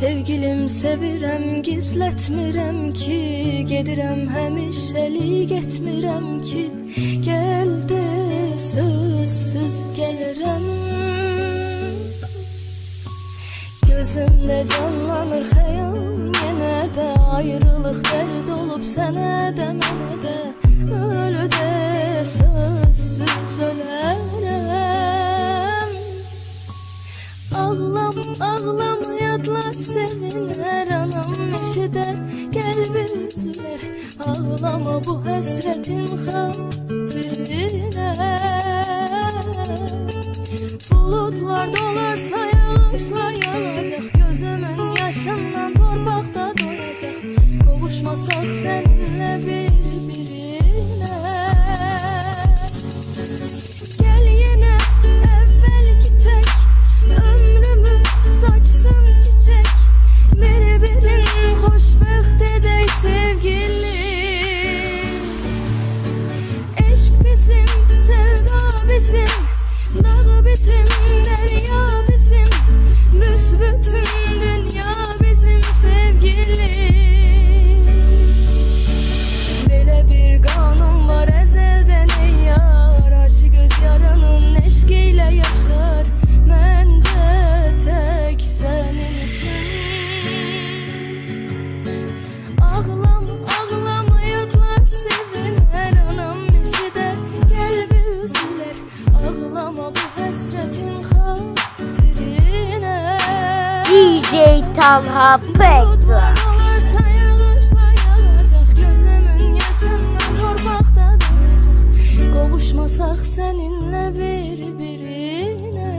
Sevgilim sevirəm, gizlətmirəm ki Gedirəm həmişəlik getmirəm ki. Gəl de sözsüz gəlirəm Gözümdə canlanır xəyal Yenə də ayrılıq dərd olub sənə ağlamayadlar sevinər anam eşidər Qəlbi üzülər ağlama bu həsrətin xatirinə Bulutlar dolarsa yağışlar yağacaq Gözümün yaşından torpaqda dolacaq Qovuşmasaq səninlə yaşından torpaqda duracaq Qovuşmasaq səninlə bir-birinə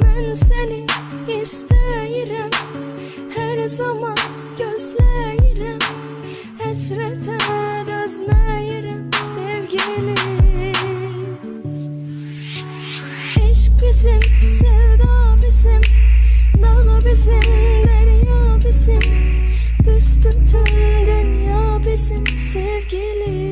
Mən səni istəyirəm Hər zaman misin sevgilim?